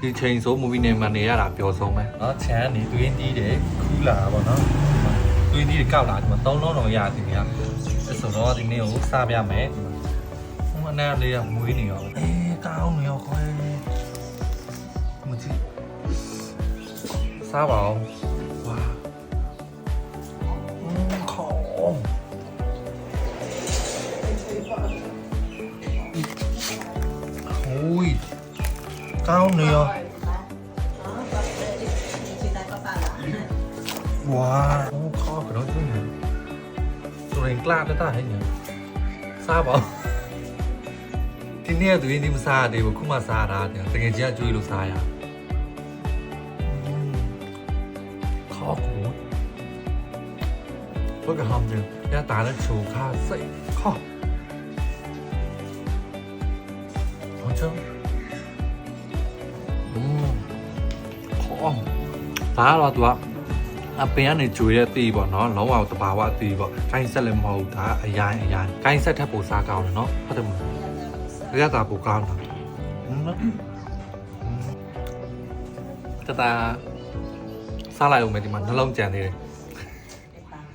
ဒီချိန်ဆိုမူဗီနေမှာနေရတာပျော်ဆုံးပဲเนาะခြံကနေတွင်းတီးတယ်ခူးလာတာပေါ့เนาะတွင်းတီးတွေကောက်လာဒီမှာသုံးလုံးတော့ရသည်နေရအဲ့ဆိုတော့ဒီနေ့ကိုစားပြမယ်ဒီမှာဟိုမနဲ့လေးကမွေးနေရောအေးကောင်းနေရောခွဲမကြည့်စားပါအောင်ဝါอืมခေါင်း โ 가운데요. 와, 오, 커 그런 소리네. 또 랭클라 됐다 했냐? 싸봐. 티니야 도이 님 사데 뭐 쿠마 사라. 되게 지야 주이로 사야. 커 고. 거기 함들 야 다른 조카 세 커. 엄청 ဒါကတော့သူကအပင်ကနေဂျွေတဲ့တီးပေါ့နော်လုံးဝတဘာဝတီးပေါ့ကိုင်းဆက်လည်းမဟုတ်ဘူးဒါအရင်အရင်ကိုင်းဆက်ထက်ပိုစားကောင်းတယ်နော်ဟုတ်တယ်မလားရတာပိုကောင်းတာဟင်းတတာစားလိုက်အောင်မယ်ဒီမှာနှလုံးကြံသေးတယ်